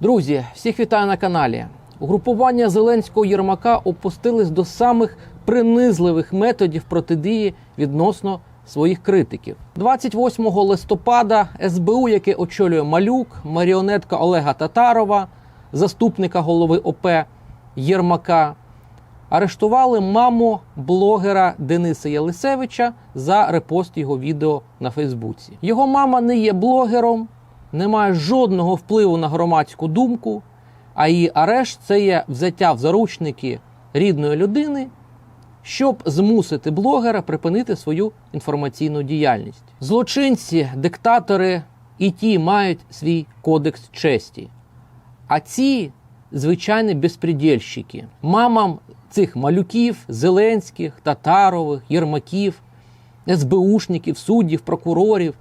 Друзі, всіх вітаю на каналі. Угрупування Зеленського Єрмака опустились до самих принизливих методів протидії відносно своїх критиків. 28 листопада СБУ, яке очолює Малюк, маріонетка Олега Татарова, заступника голови ОП Єрмака, арештували маму блогера Дениса Єлисевича за репост його відео на Фейсбуці. Його мама не є блогером, не має жодного впливу на громадську думку, а її арешт це є взяття в заручники рідної людини, щоб змусити блогера припинити свою інформаційну діяльність. Злочинці, диктатори і ті мають свій кодекс честі. А ці звичайні безпредельщики. Мамам цих малюків, Зеленських, Татарових, Єрмаків, СБУшників, суддів, прокурорів.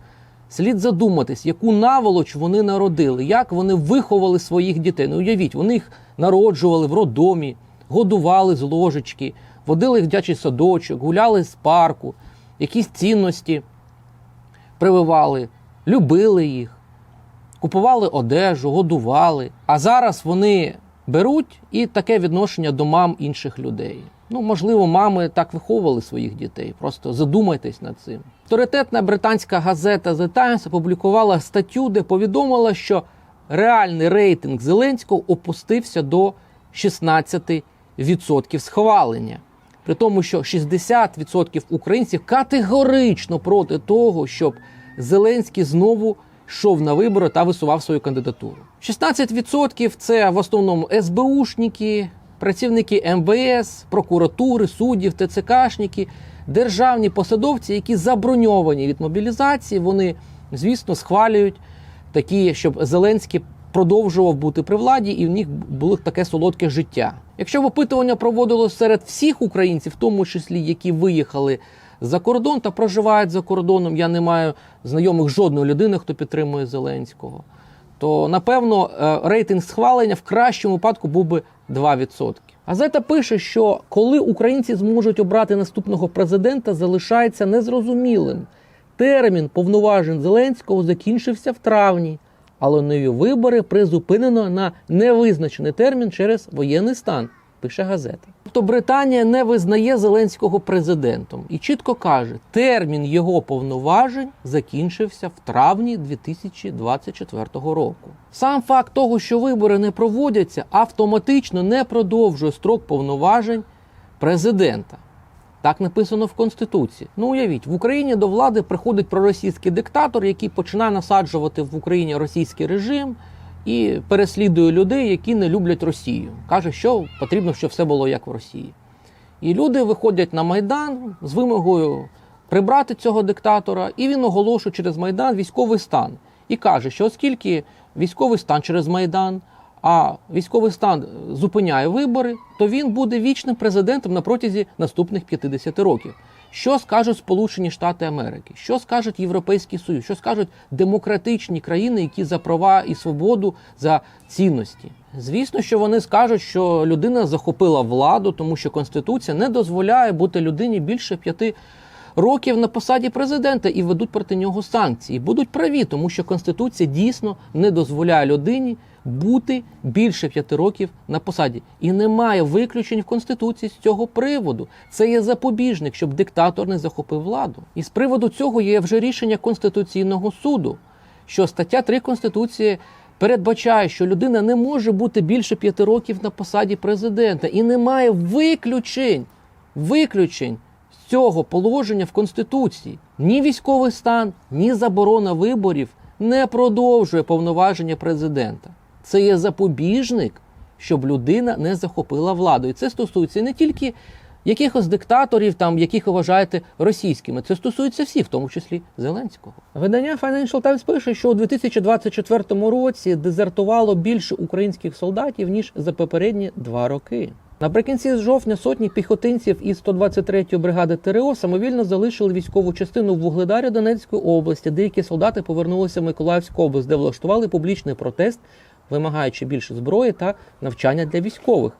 Слід задуматись, яку наволоч вони народили, як вони виховали своїх дітей. Ну, уявіть, вони їх народжували в роддомі, годували з ложечки, водили їх в дитячий садочок, гуляли з парку, якісь цінності прививали, любили їх, купували одежу, годували. А зараз вони беруть і таке відношення до мам інших людей. Ну, можливо, мами так виховували своїх дітей. Просто задумайтесь над цим. Авторитетна британська газета The Times опублікувала статтю, де повідомила, що реальний рейтинг Зеленського опустився до 16% схвалення. При тому, що 60% українців категорично проти того, щоб Зеленський знову йшов на вибори та висував свою кандидатуру. 16% це в основному СБУшники, працівники МВС, прокуратури, суддів, ТЦКшники, державні посадовці, які заброньовані від мобілізації. Вони, звісно, схвалюють такі, щоб Зеленський продовжував бути при владі, і в них було таке солодке життя. Якщо б опитування проводилось серед всіх українців, в тому числі які виїхали за кордон та проживають за кордоном, я не маю знайомих жодної людини, хто підтримує Зеленського, то напевно е, рейтинг схвалення в кращому випадку був би 2%. Газета пише, що коли українці зможуть обрати наступного президента, залишається незрозумілим. Термін повноважень Зеленського закінчився в травні, але нові вибори призупинено на невизначений термін через воєнний стан. Пише газета. Тобто Британія не визнає Зеленського президентом і чітко каже, термін його повноважень закінчився в травні 2024 року. Сам факт того, що вибори не проводяться, автоматично не продовжує строк повноважень президента. Так написано в Конституції. Ну уявіть, в Україні до влади приходить проросійський диктатор, який починає насаджувати в Україні російський режим і переслідує людей, які не люблять Росію. Каже, що потрібно, щоб все було як в Росії. І люди виходять на Майдан з вимогою прибрати цього диктатора, і він оголошує через Майдан військовий стан. І каже, що оскільки військовий стан через Майдан, а військовий стан зупиняє вибори, то він буде вічним президентом на протязі наступних 50 років. Що скажуть Сполучені Штати Америки? Що скажуть Європейський Союз? Що скажуть демократичні країни, які за права і свободу, за цінності? Звісно, що вони скажуть, що людина захопила владу, тому що Конституція не дозволяє бути людині більше п'яти років на посаді президента і ведуть проти нього санкції. Будуть праві, тому що Конституція дійсно не дозволяє людині бути більше п'яти років на посаді. І немає виключень в Конституції з цього приводу. Це є запобіжник, щоб диктатор не захопив владу. І з приводу цього є вже рішення Конституційного суду, що стаття 3 Конституції. Передбачає, що людина не може бути більше п'яти років на посаді президента, і немає виключень, виключень цього положення в Конституції. Ні військовий стан, ні заборона виборів не продовжує повноваження президента. Це є запобіжник, щоб людина не захопила владу. І це стосується не тільки якихось диктаторів, там яких ви вважаєте російськими. Це стосується всіх, в тому числі Зеленського. Видання Financial Times пише, що у 2024 році дезертувало більше українських солдатів ніж за попередні два роки. Наприкінці жовтня сотні піхотинців із 123-ї бригади ТРО самовільно залишили військову частину в Вугледарі Донецької області. Деякі солдати повернулися в Миколаївську область, де влаштували публічний протест, вимагаючи більше зброї та навчання для військових.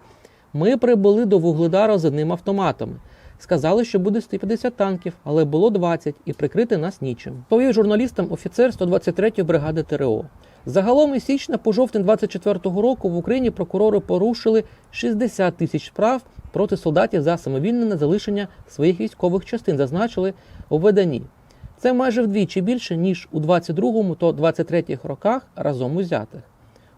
Ми прибули до Вугледара з одним автоматами. Сказали, що буде 150 танків, але було 20 і прикрити нас нічим. Повів журналістам офіцер 123-ї бригади ТРО. Загалом із січня по жовтень 24-го року в Україні прокурори порушили 60 тисяч справ проти солдатів за самовільне залишення своїх військових частин, зазначили у виданні. Це майже вдвічі більше, ніж у 22-му та 23-х роках разом узятих.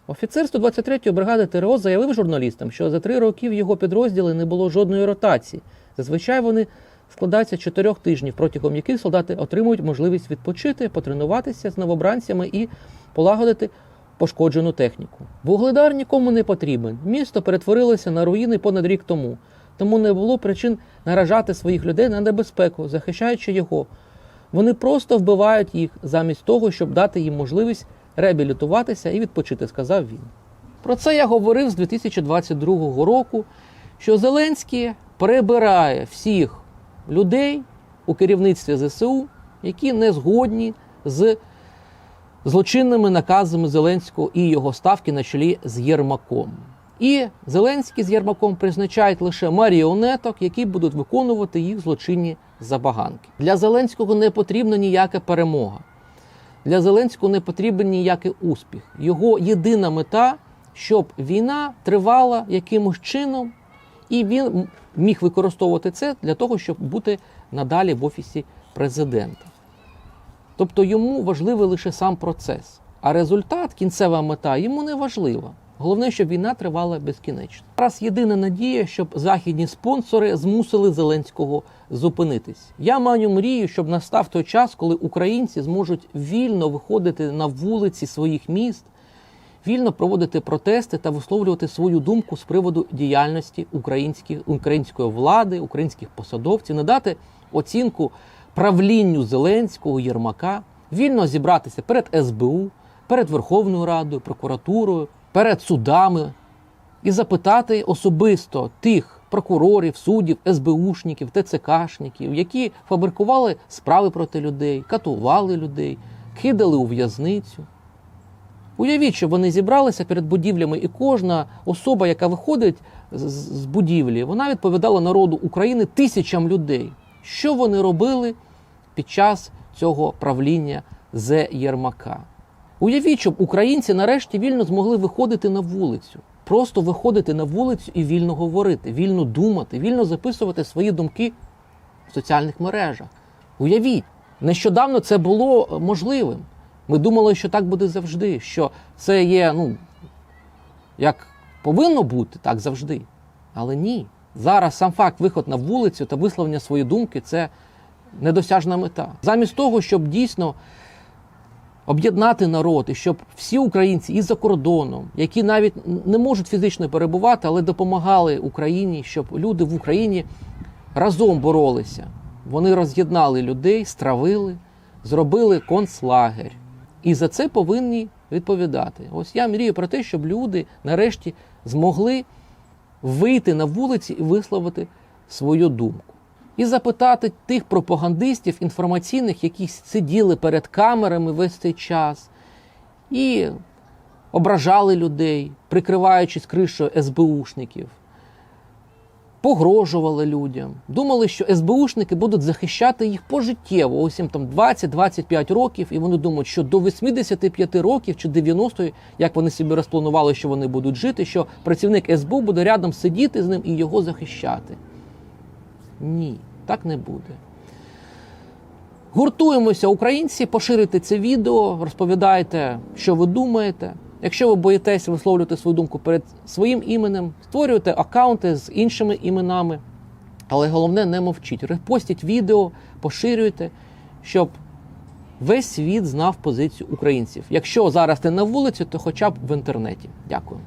Офіцер 123-ї бригади ТРО заявив журналістам, що за три роки в його підрозділі не було жодної ротації. Зазвичай вони складаються чотирьох тижнів, протягом яких солдати отримують можливість відпочити, потренуватися з новобранцями і полагодити пошкоджену техніку. Вугледар нікому не потрібен. Місто перетворилося на руїни понад рік тому, тому не було причин наражати своїх людей на небезпеку, захищаючи його. Вони просто вбивають їх замість того, щоб дати їм можливість реабілітуватися і відпочити, сказав він. Про це я говорив з 2022 року, що Зеленський перебирає всіх людей у керівництві ЗСУ, які не згодні з злочинними наказами Зеленського і його ставки на чолі з Єрмаком. І Зеленський з Єрмаком призначають лише маріонеток, які будуть виконувати їх злочинні забаганки. Для Зеленського не потрібна ніяка перемога. Для Зеленського не потрібен ніякий успіх. Його єдина мета, щоб війна тривала якимось чином, і він міг використовувати це для того, щоб бути надалі в офісі президента. Тобто йому важливий лише сам процес, а результат, кінцева мета йому не важлива. Головне, щоб війна тривала безкінечно. Зараз єдина надія, щоб західні спонсори змусили Зеленського зупинитись. Я маю мрію, щоб настав той час, коли українці зможуть вільно виходити на вулиці своїх міст, вільно проводити протести та висловлювати свою думку з приводу діяльності української влади, українських посадовців, надати оцінку правлінню Зеленського Єрмака, вільно зібратися перед СБУ, перед Верховною Радою, прокуратурою, перед судами і запитати особисто тих прокурорів, суддів, СБУшників, ТЦКшників, які фабрикували справи проти людей, катували людей, кидали у в'язницю. Уявіть, що вони зібралися перед будівлями, і кожна особа, яка виходить з- з будівлі, вона відповідала народу України тисячам людей. Що вони робили під час цього правління Зе Єрмака? Уявіть, щоб українці нарешті вільно змогли виходити на вулицю, просто виходити на вулицю і вільно говорити, вільно думати, вільно записувати свої думки в соціальних мережах. Уявіть, нещодавно це було е, можливим. Ми думали, що так буде завжди, що це є, ну, як повинно бути, так завжди. Але ні. Зараз сам факт виход на вулицю та висловлення своєї думки це недосяжна мета. Замість того, щоб дійсно об'єднати народ, і щоб всі українці і за кордоном, які навіть не можуть фізично перебувати, але допомагали Україні, щоб люди в Україні разом боролися. Вони роз'єднали людей, стравили, зробили концлагерь. І за це повинні відповідати. Ось я мрію про те, щоб люди нарешті змогли вийти на вулиці і висловити свою думку. І запитати тих пропагандистів інформаційних, які сиділи перед камерами весь цей час і ображали людей, прикриваючись кришою СБУшників, погрожували людям, думали, що СБУшники будуть захищати їх пожиттєво. Ось їм там 20-25 років, і вони думають, що до 85 років чи 90, як вони собі розпланували, що вони будуть жити, що працівник СБУ буде рядом сидіти з ним і його захищати. Ні, так не буде. Гуртуємося, українці, поширюйте це відео, розповідайте, що ви думаєте. Якщо ви боїтеся висловлювати свою думку перед своїм іменем, створюйте аккаунти з іншими іменами. Але головне, не мовчіть. Репостіть відео, поширюйте, щоб весь світ знав позицію українців. Якщо зараз не на вулиці, то хоча б в інтернеті. Дякую.